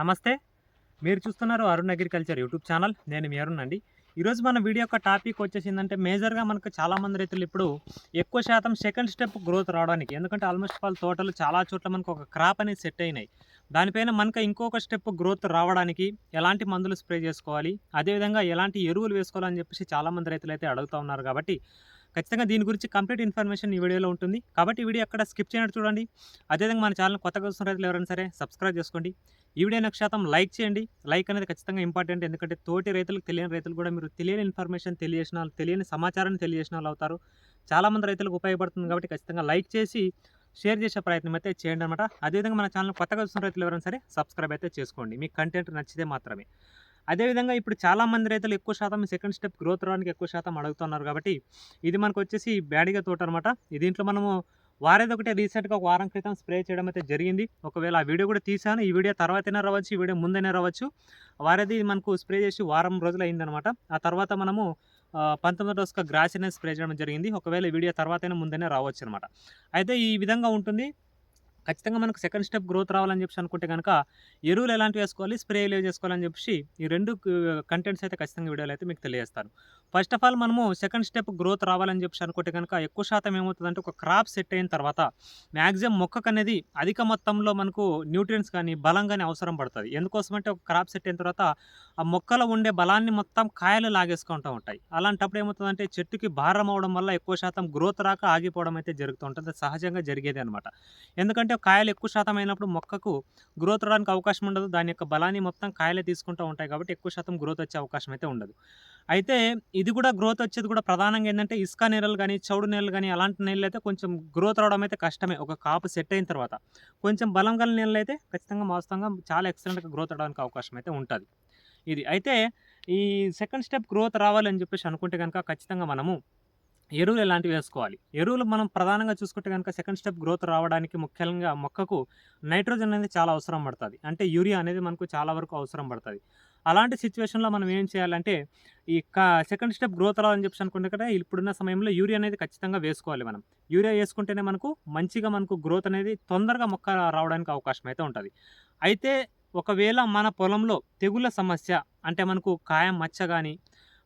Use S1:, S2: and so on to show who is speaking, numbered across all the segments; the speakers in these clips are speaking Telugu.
S1: నమస్తే. మీరు చూస్తున్నారు అరుణ్ అగ్రికల్చర్ యూట్యూబ్ ఛానల్. నేను మీ అరుణ్ అండి. ఈరోజు మన వీడియో యొక్క టాపిక్ వచ్చేసిందంటే మేజర్గా మనకు చాలామంది రైతులు ఇప్పుడు ఎక్కువ శాతం సెకండ్ స్టెప్ గ్రోత్ రావడానికి ఎందుకంటే ఆల్మోస్ట్ వాళ్ళ తోటలు చాలా చోట్ల మనకు ఒక క్రాప్ అనేది సెట్ అయినాయి. దానిపైన మనకు ఇంకొక స్టెప్ గ్రోత్ రావడానికి ఎలాంటి మందులు స్ప్రే చేసుకోవాలి అదేవిధంగా ఎలాంటి ఎరువులు వేసుకోవాలని చెప్పేసి చాలామంది రైతులు అయితే అడుగుతూ ఉన్నారు కాబట్టి ఖచ్చితంగా దీని గురించి కంప్లీట్ ఇన్ఫర్మేషన్ ఈ వీడియోలో ఉంటుంది. కాబట్టి వీడియో అక్కడ స్కిప్ చేయనట్టు చూడండి. అదేవిధంగా మన ఛానల్ కొత్తగా వస్తున్న రైతులు ఎవరైనా సరే సబ్స్క్రైబ్ చేసుకోండి. ఈ వీడియో నాకు శాతం లైక్ చేయండి. లైక్ అనేది ఖచ్చితంగా ఇంపార్టెంట్. ఎందుకంటే తోటి రైతులకు తెలియని రైతులు కూడా మీరు తెలియని ఇన్ఫర్మేషన్ తెలియజేసిన వాళ్ళు తెలియని సమాచారాన్ని తెలియజేసిన వాళ్ళు అవుతారు. చాలామంది రైతులకు ఉపయోగపడుతుంది కాబట్టి ఖచ్చితంగా లైక్ చేసి షేర్ చేసే ప్రయత్నం అయితే చేయండి అనమాట అదేవిధంగా మన ఛానల్ కొత్తగా వస్తున్న రైతులు ఎవరైనా సరే సబ్స్క్రైబ్ అయితే చేసుకోండి. మీకు కంటెంట్ నచ్చితే మాత్రమే. అదేవిధంగా ఇప్పుడు చాలామంది రైతులు ఎక్కువ శాతం సెకండ్ స్టెప్ గ్రోత్ రావడానికి ఎక్కువ శాతం అడుగుతున్నారు కాబట్టి ఇది మనకు వచ్చేసి బ్యాడిగా తోట అనమాట దీంట్లో మనము వారేది ఒకటే రీసెంట్గా ఒక వారం క్రితం స్ప్రే చేయడం అయితే జరిగింది. ఒకవేళ ఆ వీడియో కూడా తీసాను ఈ వీడియో తర్వాతైనా రావచ్చు ఈ వీడియో ముందైనా రావచ్చు. వారేది మనకు స్ప్రే చేసి వారం రోజులు అయిందనమాట ఆ తర్వాత మనము పంతొమ్మిది పంతొమ్మిదో డోస్గా గ్రాస్ అనేది స్ప్రే చేయడం జరిగింది. ఒకవేళ ఈ వీడియో తర్వాతైనా ముందైనా రావచ్చు అనమాట అయితే ఈ విధంగా ఉంటుంది. ఖచ్చితంగా మనకు సెకండ్ స్టెప్ గ్రోత్ రావాలని చెప్పి అనుకుంటే కనుక ఎరువులు ఎలాంటివి వేసుకోవాలి? స్ప్రే ఎలా చేసుకోవాలని చెప్పి ఈ రెండు కంటెంట్స్ అయితే ఖచ్చితంగా వీడియోలు అయితే మీకు తెలియజేస్తాను. ఫస్ట్ ఆఫ్ ఆల్ మనము సెకండ్ స్టెప్ గ్రోత్ రావాలని చెప్పి అనుకుంటే కనుక ఎక్కువ శాతం ఏమవుతుందంటే ఒక క్రాప్ సెట్ అయిన తర్వాత మ్యాక్సిమం మొక్కకు అనేది అధిక మొత్తంలో మనకు న్యూట్రియన్స్ కానీ బలం కానీ అవసరం పడుతుంది. ఎందుకోసమంటే ఒక క్రాప్ సెట్ అయిన తర్వాత ఆ మొక్కలో ఉండే బలాన్ని మొత్తం కాయలు లాగేసుకుంటూ ఉంటాయి. అలాంటప్పుడు ఏమవుతుందంటే చెట్టుకి భారం అవడం వల్ల ఎక్కువ శాతం గ్రోత్ రాక ఆగిపోవడం అయితే జరుగుతూ ఉంటుంది. సహజంగా జరిగేది అనమాట ఎందుకంటే కాయలు ఎక్కువ శాతం అయినప్పుడు మొక్కకు గ్రోత్ రావడానికి అవకాశం ఉండదు. దాని యొక్క బలాన్ని మొత్తం కాయలే తీసుకుంటూ ఉంటాయి కాబట్టి ఎక్కువ శాతం గ్రోత్ వచ్చే అవకాశం అయితే ఉండదు. అయితే ఇది కూడా గ్రోత్ వచ్చేది కూడా ప్రధానంగా ఏంటంటే ఇసుక నేలలు కానీ చౌడు నేలలు కానీ అలాంటి నేలలు అయితే కొంచెం గ్రోత్ రావడం అయితే కష్టమే. ఒక కాపు సెట్ అయిన తర్వాత కొంచెం బలం గల నేలలు అయితే ఖచ్చితంగా వాస్తవంగా చాలా ఎక్సలెంట్గా గ్రోత్ రావడానికి అవకాశం అయితే ఉంటుంది. ఇది అయితే ఈ సెకండ్ స్టెప్ గ్రోత్ రావాలని చెప్పేసి అనుకుంటే కనుక ఖచ్చితంగా మనము ఎరువులు ఎలాంటివి వేసుకోవాలి? ఎరువులు మనం ప్రధానంగా చూసుకుంటే కనుక సెకండ్ స్టెప్ గ్రోత్ రావడానికి ముఖ్యంగా మొక్కకు నైట్రోజన్ అనేది చాలా అవసరం పడుతుంది. అంటే యూరియా అనేది మనకు చాలా వరకు అవసరం పడుతుంది. అలాంటి సిచ్యువేషన్లో మనం ఏం చేయాలంటే ఈ సెకండ్ స్టెప్ గ్రోత్ రావాలని చెప్పి అనుకుంటే కదా ఇప్పుడున్న సమయంలో యూరియా అనేది ఖచ్చితంగా వేసుకోవాలి మనం. యూరియా వేసుకుంటేనే మనకు మంచిగా మనకు గ్రోత్ అనేది తొందరగా మొక్క రావడానికి అవకాశం అయితే ఉంటుంది. అయితే ఒకవేళ మన పొలంలో తెగుళ్ళ సమస్య అంటే మనకు కాయం మచ్చ కానీ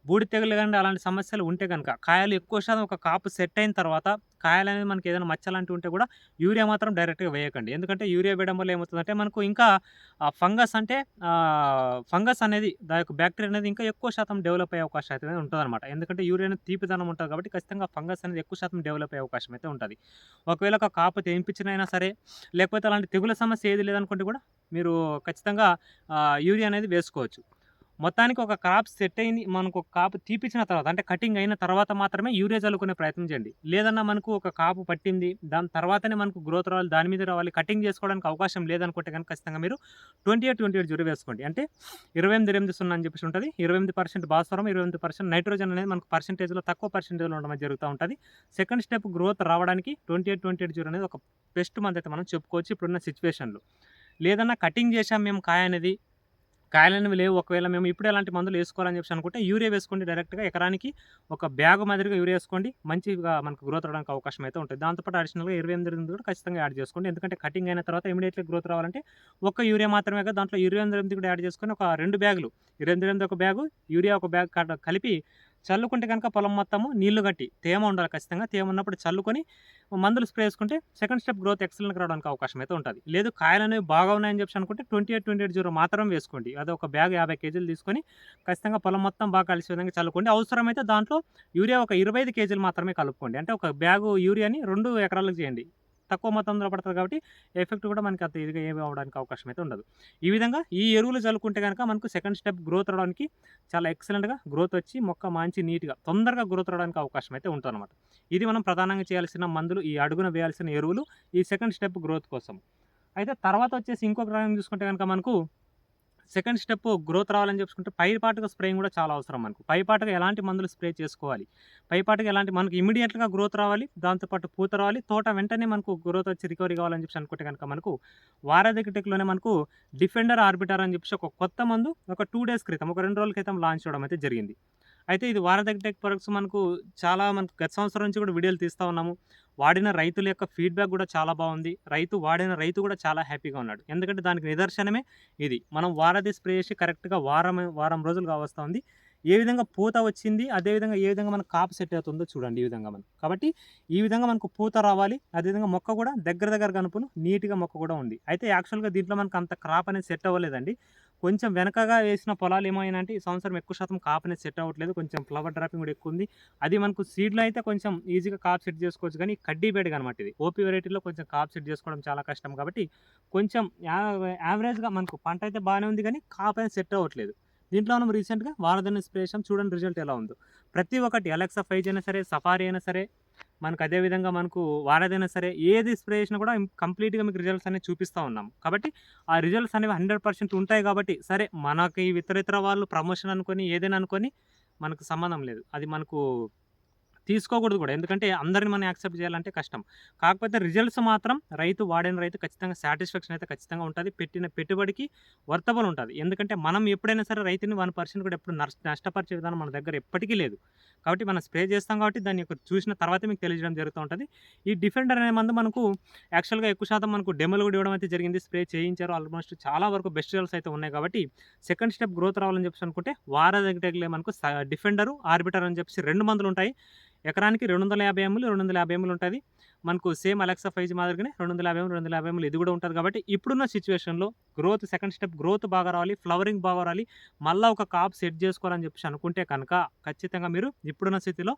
S1: బూడి తెగులు కానీ అలాంటి సమస్యలు ఉంటే కనుక కాయలు ఎక్కువ శాతం ఒక కాపు సెట్ అయిన తర్వాత కాయలు అనేది మనకి ఏదైనా మచ్చ లాంటివి ఉంటే కూడా యూరియా మాత్రం డైరెక్ట్గా వేయకండి. ఎందుకంటే యూరియా వేయడం వల్ల ఏమవుతుందంటే మనకు ఇంకా ఫంగస్ అంటే ఫంగస్ అనేది దాని యొక్క బ్యాక్టీరియా అనేది ఇంకా ఎక్కువ శాతం డెవలప్ అయ్యే అవకాశం అయితే ఉంటుంది అనమాట ఎందుకంటే యూరియా అనేది తీపిదనం ఉంటుంది కాబట్టి ఖచ్చితంగా ఫంగస్ అనేది ఎక్కువ శాతం డెవలప్ అయ్యే అవకాశం అయితే ఉంటుంది. ఒకవేళ ఒక కాపు తెంపించినైనా సరే లేకపోతే అలాంటి తెగుల సమస్య ఏది లేదనుకుంటే కూడా మీరు ఖచ్చితంగా యూరియా అనేది వేసుకోవచ్చు. మొత్తానికి ఒక క్రాప్ సెట్ అయింది. మనకు ఒక కాపు తీపించిన తర్వాత అంటే కటింగ్ అయిన తర్వాత మాత్రమే యూరియా చల్లుకునే ప్రయత్నం చేయండి. లేదన్నా మనకు ఒక కాపు పట్టింది. దాని తర్వాతనే మనకు గ్రోత్ రావాలి దాని మీద రావాలి. కటింగ్ చేసుకోవడానికి అవకాశం లేదనుకుంటే కనుక ఖచ్చితంగా మీరు twenty eight twenty eight zero వేసుకోండి. అంటే ఇరవై ఎనిమిది ఎనిమిది సున్నా అని చెప్పేసి ఉంటుంది. ఇరవై ఎనిమిది పర్సెంట్ భాస్వరం ఇరవై ఎనిమిది పర్సెంట్ నైట్రోజన్ అనేది మనకు పర్సెంటేజ్లో తక్కువ పర్సెంటేజ్లో ఉండడం జరుగుతూ ఉంటుంది. సెకండ్ స్టెప్ గ్రోత్ రావడానికి twenty eight twenty eight zero అనేది ఒక బెస్ట్ మంత్ అయితే మనం చెప్పుకోవచ్చు ఇప్పుడున్న సిచ్యువేషన్లో లేదన్నా కటింగ్ చేసాం మేము కాయ అనేది కాయలనేవి లేవు. ఒకవేళ మేము ఇప్పుడు ఎలాంటి మందులు వేసుకోవాలని చెప్పి అనుకుంటే యూరియా వేసుకోండి డైరెక్ట్గా ఎకరానికి ఒక బ్యాగ్ మాదిరిగా యూరియా వేసుకోండి. మంచిగా మనకు గ్రోత్ రావడానికి అవకాశం అయితే ఉంటుంది. దాంతోపాటు అడిషనల్గా ఇరవై ఎనిమిది ఎనిమిది కూడా ఖచ్చితంగా యాడ్ చేసుకోండి. ఎందుకంటే కటింగ్ అయిన తర్వాత ఇమీడియట్లీ గ్రోత్ రావాలంటే ఒక్క యూరియా మాత్రమే కదా దాంట్లో ఇరవై ఎనిమిది ఎనిమిది కూడా యాడ్ చేసుకొని ఒక రెండు బ్యాగులు. ఇరవై ఎనిమిది ఎనిమిది ఒక బ్యాగు యూరియా ఒక బ్యాగ్ కలిపి చల్లుకుంటే కనుక పొలం మొత్తము నీళ్ళు కట్టి తేమ ఉండాలి ఖచ్చితంగా. తేమ ఉన్నప్పుడు చల్లుకొని మందులు స్ప్రే చేసుకుంటే సెకండ్ స్టెప్ గ్రోత్ ఎక్సలెంట్గా రావడానికి అవకాశం అయితే ఉంటుంది. లేదు కాయలు అనేవి బాగా ఉన్నాయని చెప్పి అనుకుంటే twenty eight twenty eight zero మాత్రం వేసుకోండి. అదే ఒక బ్యాగ్ యాభై కేజీలు తీసుకొని ఖచ్చితంగా పొలం మొత్తం బాగా కలిసే విధంగా చల్లుకోండి. అవసరమైతే దాంట్లో యూరియా ఒక ఇరవై ఐదు కేజీలు మాత్రమే కలుపుకోండి. అంటే ఒక బ్యాగు యూరియాని రెండు ఎకరాలకు చేయండి. తక్కువ మొత్తంలో పడుతుంది కాబట్టి ఎఫెక్ట్ కూడా మనకి అంత ఇదిగా ఏమి అవడానికి అవకాశం అయితే ఉండదు. ఈ విధంగా ఈ ఎరువులు చల్లుకుంటే కనుక మనకు సెకండ్ స్టెప్ గ్రోత్ రావడానికి చాలా ఎక్సలెంట్గా గ్రోత్ వచ్చి మొక్క మంచి నీట్గా తొందరగా గ్రోత్ రావడానికి అవకాశం అయితే ఉంటుంది అనమాట ఇది మనం ప్రధానంగా చేయాల్సిన మందులు ఈ అడుగున వేయాల్సిన ఎరువులు ఈ సెకండ్ స్టెప్ గ్రోత్ కోసం. అయితే తర్వాత వచ్చేసి ఇంకొక రకం చూసుకుంటే కనుక మనకు సెకండ్ స్టెప్ గ్రోత్ రావాలని చెప్పుకుంటే పైపాటుగా స్ప్రేయింగ్ కూడా చాలా అవసరం మనకు. పైపాటుగా ఎలాంటి మందులు స్ప్రే చేసుకోవాలి? పైపాటుగా ఎలాంటి మనకు ఇమీడియట్గా గ్రోత్ రావాలి దాంతోపాటు పూత రావాలి తోట వెంటనే మనకు గ్రోత్ వచ్చి రికవరీ కావాలని చెప్పి అనుకుంటే కనుక మనకు వారాదికటెక్లోనే మనకు డిఫెండర్ ఆర్బిటర్ అని చెప్పేసి ఒక కొత్త మందు ఒక టూ డేస్ క్రితం ఒక రెండు రోజుల క్రితం లాంచ్ చేయడం అయితే జరిగింది. అయితే ఇది వారదగ్టెక్ ప్రొడక్ట్స్ మనకు చాలా మనకు గత సంవత్సరం నుంచి కూడా వీడియోలు తీస్తూ ఉన్నాము. వాడిన రైతుల యొక్క ఫీడ్బ్యాక్ కూడా చాలా బాగుంది. రైతు వాడిన రైతు కూడా చాలా హ్యాపీగా ఉన్నాడు. ఎందుకంటే దానికి నిదర్శనమే ఇది. మనం వారధి స్ప్రే చేసి కరెక్ట్గా వారం వారం రోజులుగా కావస్తూ ఉంది ఏ విధంగా పూత వచ్చింది అదేవిధంగా ఏ విధంగా మనకు కాపు సెట్ అవుతుందో చూడండి ఈ విధంగా మనం కాబట్టి ఈ విధంగా మనకు పూత రావాలి. అదేవిధంగా మొక్క కూడా దగ్గర దగ్గర కనుపులు నీట్గా మొక్క కూడా ఉంది. అయితే యాక్చువల్గా దీంట్లో మనకు అంత క్రాప్ అనేది సెట్ అవ్వలేదండి. కొంచెం వెనకగా వేసిన పొలాలు ఏమైనా ఈ సంవత్సరం ఎక్కువ శాతం కాప్ అనేది సెట్ అవ్వట్లేదు. కొంచెం ఫ్లవర్ డ్రాపింగ్ కూడా ఎక్కువ ఉంది అది మనకు సీడ్లో అయితే కొంచెం ఈజీగా కాప్ సెట్ చేసుకోవచ్చు. కానీ కడ్డీ బెడ్ అనమాట ఇది. ఓపీ వెరైటీలో కొంచెం కాప్ సెట్ చేసుకోవడం చాలా కష్టం కాబట్టి కొంచెం యావరేజ్గా మనకు పంట అయితే బాగానే ఉంది కానీ కాప్ అనేది సెట్ అవ్వట్లేదు. దీంట్లో మనం రీసెంట్గా వారధన స్ప్రే చూడండి రిజల్ట్ ఎలా ఉందో. ప్రతి ఒక్కటి అలెక్సా ఫైజ్ అయినా సరే సఫారీ అయినా సరే మనకు అదేవిధంగా మనకు వారేదైనా సరే ఏది స్ప్రే చేసినా కూడా కంప్లీట్గా మీకు రిజల్ట్స్ అనేవి చూపిస్తూ ఉన్నాం. కాబట్టి ఆ రిజల్ట్స్ అనేవి హండ్రెడ్ పర్సెంట్ ఉంటాయి కాబట్టి సరే మనకి ఇతర ఇతర వాళ్ళు ప్రమోషన్ అనుకొని ఏదైనా అనుకొని మనకు సంబంధం లేదు. అది మనకు తీసుకోకూడదు కూడా. ఎందుకంటే అందరిని మనం యాక్సెప్ట్ చేయాలంటే కష్టం. కాకపోతే రిజల్ట్స్ మాత్రం రైతు వాడిన రైతు ఖచ్చితంగా సాటిస్ఫాక్షన్ అయితే ఖచ్చితంగా ఉంటుంది. పెట్టిన పెట్టుబడికి వర్తబుల్ ఉంటుంది. ఎందుకంటే మనం ఎప్పుడైనా సరే రైతుని వన్ పర్సెంట్ కూడా ఎప్పుడు నష్ట నష్టపరిచే విధానం మన దగ్గర ఎప్పటికీ లేదు. కాబట్టి మనం స్ప్రే చేస్తాం కాబట్టి దాన్ని యొక్క చూసిన తర్వాత మీకు తెలియజేయడం జరుగుతూ ఉంటుంది. ఈ డిఫెండర్ అనే మందు మనకు యాక్చువల్గా ఎక్కువ శాతం మనకు డెమోలు కూడా ఇవ్వడం అయితే జరిగింది. స్ప్రే చేయించారు. ఆల్మోస్ట్ చాలా వరకు బెస్ట్ రిజల్ట్స్ అయితే ఉన్నాయి కాబట్టి సెకండ్ స్టెప్ గ్రోత్ రావాలని చెప్పి అనుకుంటే వారా దగ్గర మనకు డిఫెండరు ఆర్బిటర్ అని చెప్పేసి రెండు మందులు ఉంటాయి. ఎకరానికి రెండు వందల యాభై ఎంఎల్ రెండు వందల యాభై ఎంఎల్ ఉంటుంది. మనకు సేమ్ అలెక్సా ఫైజ్ మాదిరిగానే రెండు వందల యాభై ఎంఎల్ రెండు వందల యాభై ఎంఎల్ ఇది కూడా ఉంటుంది కాబట్టి ఇప్పుడున్న సిచ్యువేషన్లో గ్రోత్ సెకండ్ స్టెప్ గ్రోత్ బాగా రావాలి ఫ్లవరింగ్ బాగా రావాలి మళ్ళీ ఒక కాప్ సెట్ చేసుకోవాలని చెప్పేసి అనుకుంటే కనుక ఖచ్చితంగా మీరు ఇప్పుడున్న స్థితిలో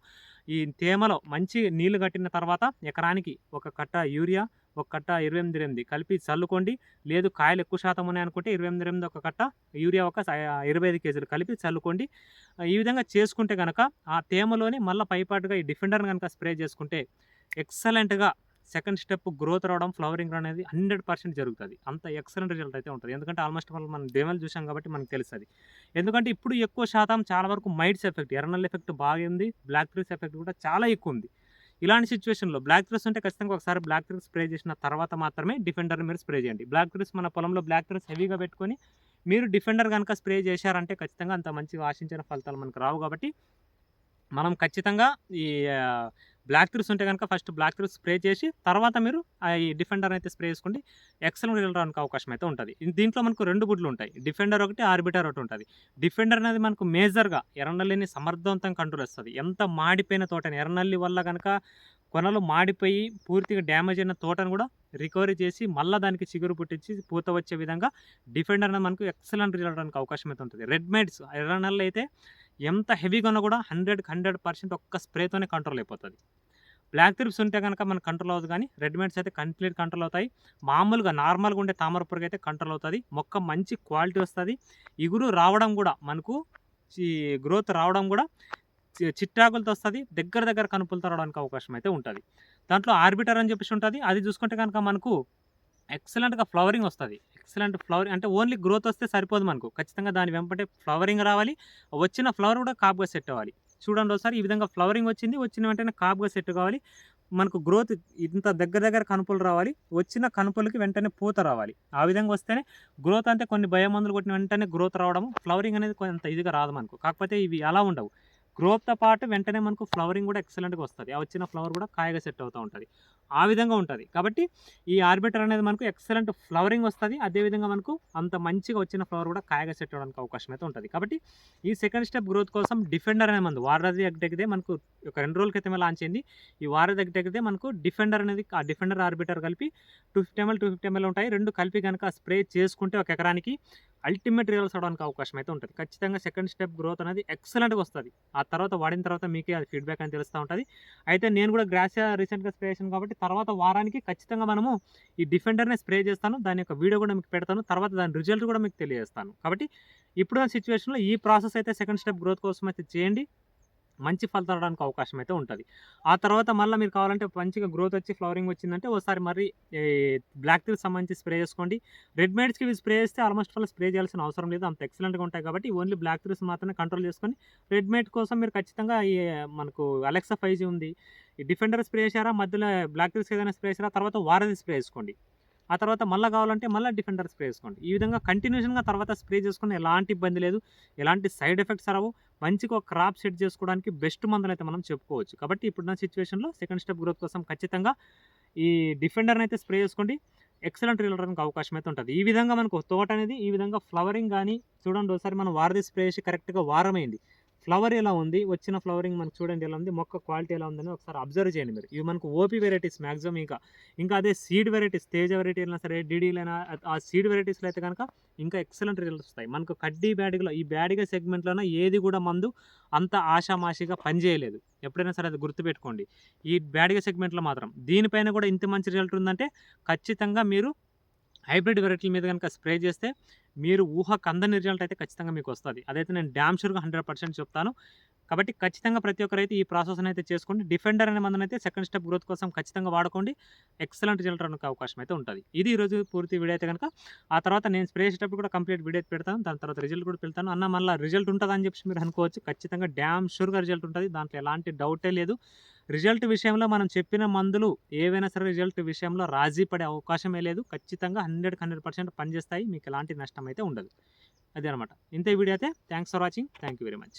S1: ఈ తేమలో మంచి నీళ్ళు కట్టిన తర్వాత ఎకరానికి ఒక కట్ట యూరియా ఒక కట్ట ఇరవై ఎనిమిది ఎనిమిది కలిపి చల్లుకోండి. లేదు కాయలు ఎక్కువ శాతం ఉన్నాయి అనుకుంటే ఇరవై ఎనిమిది ఎనిమిది ఒక కట్ట యూరియా ఒక ఇరవై ఐదు కేజీలు కలిపి చల్లుకోండి. ఈ విధంగా చేసుకుంటే కనుక ఆ తేమలోనే మళ్ళీ పైపాటుగా ఈ డిఫెండర్ కనుక స్ప్రే చేసుకుంటే ఎక్సలెంట్గా సెకండ్ స్టెప్ గ్రోత్ రావడం ఫ్లవరింగ్ అనేది హండ్రెడ్ పర్సెంట్ జరుగుతుంది. అంత ఎక్సలెంట్ రిజల్ట్ అయితే ఉంటుంది. ఎందుకంటే ఆల్మోస్ట్ ఆల్ మనం డెమల్ చూసాం కాబట్టి మనకు తెలుస్తుంది. ఎందుకంటే ఇప్పుడు ఎక్కువ శాతం చాలా వరకు మైట్స్ ఎఫెక్ట్ ఎర్నల్ ఎఫెక్ట్ బాగా ఉంది. బ్లాక్ ట్రీస్ ఎఫెక్ట్ కూడా చాలా ఎక్కువ ఉంది. ఇలాంటి సిచ్యువేషన్లో బ్లాక్ త్రెస్ ఉంటే ఖచ్చితంగా ఒకసారి బ్లాక్ త్రెస్ స్ప్రే చేసిన తర్వాత మాత్రమే డిఫెండర్ మీరు స్ప్రే చేయండి. బ్లాక్ త్రెస్ మన పొలంలో బ్లాక్ త్రెస్ హెవీగా పెట్టుకొని మీరు డిఫెండర్ కనుక స్ప్రే చేశారంటే ఖచ్చితంగా అంత మంచిగా ఆశించిన ఫలితాలు మనకు రావు కాబట్టి మనం ఖచ్చితంగా ఈ బ్లాక్ త్రిప్స్ ఉంటే కనుక ఫస్ట్ బ్లాక్ త్రిప్స్ స్ప్రే చేసి తర్వాత మీరు ఈ డిఫెండర్ అయితే స్ప్రే చేసుకోండి ఎక్సలెంట్ రిజల్ట్ రావడానికి అవకాశం అయితే ఉంటుంది. దీంట్లో మనకు రెండు గుడ్లు ఉంటాయి. డిఫెండర్ ఒకటి ఆర్బిటర్ ఒకటి ఉంటుంది. డిఫెండర్ అనేది మనకు మేజర్గా ఎర్రనల్లిని సమర్థవంతంగా కంట్రోల్ వస్తుంది ఎంత మాడిపోయిన తోటని ఎర్రనల్లి వల్ల కనుక కొనలు మాడిపోయి పూర్తిగా డ్యామేజ్ అయిన తోటను కూడా రికవరీ చేసి మళ్ళీ దానికి చిగురు పుట్టించి పూత వచ్చే విధంగా డిఫెండర్ అనేది మనకు ఎక్సలెంట్ రిజల్ట్ రావడానికి అవకాశం అయితే ఉంటుంది. రెడ్ మేడ్స్ ఎర్రనల్లి అయితే ఎంత హెవీగా ఉన్నా కూడా హండ్రెడ్కి హండ్రెడ్ పర్సెంట్ ఒక్క స్ప్రేతోనే కంట్రోల్ అయిపోతుంది. బ్లాక్ త్రిప్స్ ఉంటే కనుక మనకు కంట్రోల్ అవుతుంది కానీ రెడ్మేడ్స్ అయితే కంప్లీట్ కంట్రోల్ అవుతాయి. మామూలుగా నార్మల్గా ఉండే తామర పురుగు అయితే కంట్రోల్ అవుతుంది. మొక్క మంచి క్వాలిటీ వస్తుంది. ఇగురు రావడం కూడా మనకు గ్రోత్ రావడం కూడా చిట్టాకులతో వస్తుంది. దగ్గర దగ్గర కనుపులతో రావడానికి అవకాశం అయితే ఉంటుంది. దాంట్లో ఆర్బిటర్ అని చెప్పేసి ఉంటుంది. అది చూసుకుంటే కనుక మనకు ఎక్సలెంట్గా ఫ్లవరింగ్ వస్తుంది. ఎక్సలెంట్ ఫ్లవర్ అంటే ఓన్లీ గ్రోత్ వస్తే సరిపోదు మనకు. ఖచ్చితంగా దాని వెంపటే ఫ్లవరింగ్ రావాలి. వచ్చిన ఫ్లవర్ కూడా కాపుగా సెట్ అవ్వాలి. చూడండి ఒకసారి ఈ విధంగా ఫ్లవరింగ్ వచ్చింది. వచ్చిన వెంటనే కాపుగా సెట్ కావాలి. మనకు గ్రోత్ ఇంత దగ్గర దగ్గర కనుపులు రావాలి. వచ్చిన కనుపులకి వెంటనే పూత రావాలి. ఆ విధంగా వస్తేనే గ్రోత్ అంటే కొన్ని భయమందులు కొట్టిన వెంటనే గ్రోత్ రావడం ఫ్లవరింగ్ అనేది కొంత ఇదిగా రాదు మనకు. కాకపోతే ఇవి అలా ఉండవు. గ్రోత్తో పాటు వెంటనే మనకు ఫ్లవరింగ్ కూడా ఎక్సలెంట్గా వస్తుంది. ఆ వచ్చిన ఫ్లవర్ కూడా కాయగా సెట్ అవుతూ ఉంటుంది. ఆ విధంగా ఉంటుంది. కాబట్టి ఈ ఆర్బిటర్ అనేది మనకు ఎక్సలెంట్ ఫ్లవరింగ్ వస్తుంది. అదేవిధంగా మనకు అంత మంచిగా వచ్చిన ఫ్లవర్ కూడా కాయగా సెట్ అవ్వడానికి అవకాశం అయితే ఉంటుంది. కాబట్టి ఈ సెకండ్ స్టెప్ గ్రోత్ కోసం డిఫెండర్ అనే మందు వారధి అగ్గితే మనకు ఒక రెండు రోజుల క్రితమే లాంచ్ అయింది. ఈ వారధి అగ్గితే మనకు డిఫెండర్ అనేది ఆ డిఫెండర్ ఆర్బిటర్ కలిపి two fifty ml two fifty ml ఉంటాయి. రెండు కలిపి కనుక స్ప్రే చేసుకుంటే ఒక ఎకరానికి అల్టిమేట్ రిజల్ట్స్ అవడానికి అవకాశం అయితే ఉంటుంది. ఖచ్చితంగా సెకండ్ స్టెప్ గ్రోత్ అనేది ఎక్సలెంట్గా వస్తుంది. ఆ తర్వాత వాడిన తర్వాత మీకే అది ఫీడ్బ్యాక్ అని తెలుస్తూ ఉంటుంది. అయితే నేను కూడా గ్రాసియా రీసెంట్గా స్ప్రే చేశాను కాబట్టి తర్వాత వారానికి ఖచ్చితంగా మనము ఈ డిఫెండర్నే స్ప్రే చేస్తాను. దాని యొక్క వీడియో కూడా మీకు పెడతాను. తర్వాత దాని రిజల్ట్ కూడా మీకు తెలియజేస్తాను. కాబట్టి ఇప్పుడున్న సిచ్యువేషన్లో ఈ ప్రాసెస్ అయితే సెకండ్ స్టెప్ గ్రోత్ కోసం అయితే చేయండి. మంచి ఫలితాలు రావడానికి అవకాశం అయితే ఉంటుంది. ఆ తర్వాత మళ్ళీ మీరు కావాలంటే మంచిగా గ్రోత్ వచ్చి ఫ్లవరింగ్ వచ్చిందంటే ఒకసారి మరి బ్లాక్ టీకి సంబంధించి స్ప్రే చేసుకోండి. రెడ్ మేడ్స్కి ఇవి స్ప్రే చేస్తే ఆల్మోస్ట్ ఫల్ స్ప్రే చేయాల్సిన అవసరం లేదు. అంత ఎక్సలెంట్గా ఉంటాయి కాబట్టి ఓన్లీ బ్లాక్ టీస్ మాత్రమే కంట్రోల్ చేసుకొని రెడ్ మేడ్ కోసం మీరు ఖచ్చితంగా ఈ మనకు అలెక్సా ఫైవ్ జీ ఉంది. ఈ డిఫెండర్ స్ప్రే చేశారా? మధ్యలో బ్లాక్ టీస్ ఏదైనా స్ప్రే చేశారా? తర్వాత వారధి స్ప్రే చేసుకోండి. ఆ తర్వాత మళ్ళీ కావాలంటే మళ్ళీ డిఫెండర్ స్ప్రే చేసుకోండి ఈ విధంగా కంటిన్యూషన్గా తర్వాత స్ప్రే చేసుకుని ఎలాంటి ఇబ్బంది లేదు. ఎలాంటి సైడ్ ఎఫెక్ట్స్ రావు. మంచిగా ఒక క్రాప్ సెట్ చేసుకోవడానికి బెస్ట్ మందులు అయితే మనం చెప్పుకోవచ్చు. కాబట్టి ఇప్పుడున్న సిచ్యువేషన్లో సెకండ్ స్టెప్ గ్రోత్ కోసం ఖచ్చితంగా ఈ డిఫెండర్ని అయితే స్ప్రే చేసుకోండి. ఎక్సలెంట్ రిజల్ట్ అవకాశం అయితే ఉంటుంది. ఈ విధంగా మనకు తోట అనేది ఈ విధంగా ఫ్లవరింగ్ కానీ చూడండి ఒకసారి మనం వారధి స్ప్రే చేసి కరెక్ట్గా వారమైంది ఫ్లవర్ ఎలా ఉంది? వచ్చిన ఫ్లవరింగ్ మనకు చూడండి ఎలా ఉంది? మొక్క క్వాలిటీ ఎలా ఉందని ఒకసారి అబ్జర్వ్ చేయండి మీరు. ఇవి మనకు ఓపీ వెరైటీస్ మ్యాక్సిమం ఇంకా ఇంకా అదే సీడ్ వెరైటీస్ తేజ వెరైటీ అయినా సరే డీడీలైనా ఆ సీడ్ వెరైటీస్లో అయితే కనుక ఇంకా ఎక్సలెంట్ రిజల్ట్స్ వస్తాయి. మనకు కడ్డీ బ్యాడిగలో ఈ బ్యాడిగ సెగ్మెంట్లోనే ఏది కూడా మందు అంత ఆషామాషిగా పనిచేయలేదు ఎప్పుడైనా సరే అది గుర్తుపెట్టుకోండి. ఈ బ్యాడిగ సెగ్మెంట్లో మాత్రం. దీనిపైన కూడా ఇంత మంచి రిజల్ట్ ఉందంటే ఖచ్చితంగా మీరు హైబ్రిడ్ వెరైటీల మీద కనుక స్ప్రే చేస్తే మీరు ఊహ కంద రిజల్ట్ అయితే ఖచ్చితంగా మీకు వస్తుంది. అదైతే నేను డ్యామ్ షూర్గా హండ్రెడ్ పర్సెంట్ చెప్తాను. కాబట్టి ఖచ్చితంగా ప్రతి ఒక్కరైతే ఈ ప్రాసెస్ అయితే చేసుకోండి. డిఫెండర్ అనే మందునైతే సెకండ్ స్టెప్ గ్రోత్ కోసం ఖచ్చితంగా వాడుకోండి. ఎక్సలెంట్ రిజల్ట్ రావడానికి అవకాశం అయితే ఉంటుంది. ఇది ఈరోజు పూర్తి వీడియో అయితే కనుక ఆ తర్వాత నేను స్ప్రే చేసేటప్పుడు కూడా కంప్లీట్ వీడియో పెడతాను. దాని తర్వాత రిజల్ట్ కూడా పెడతాను. అన్న మళ్ళీ రిజల్ట్ ఉంటుందని చెప్పి మీరు అనుకోవచ్చు. ఖచ్చితంగా డ్యామ్ షూర్గా రిజల్ట్ ఉంటుంది. దాంట్లో ఎలాంటి డౌటే లేదు. రిజల్ట్ విషయంలో మనం చెప్పిన మందులు ఏవైనా సరే రిజల్ట్ విషయంలో రాజీ పడే అవకాశమే లేదు. ఖచ్చితంగా హండ్రెడ్ హండ్రెడ్ పర్సెంట్ పనిచేస్తాయి. మీకు ఎలాంటి నష్టం అయితే ఉండదు. అదే అనమాట ఇంతే వీడియో అయితే. Thanks for watching thank you very much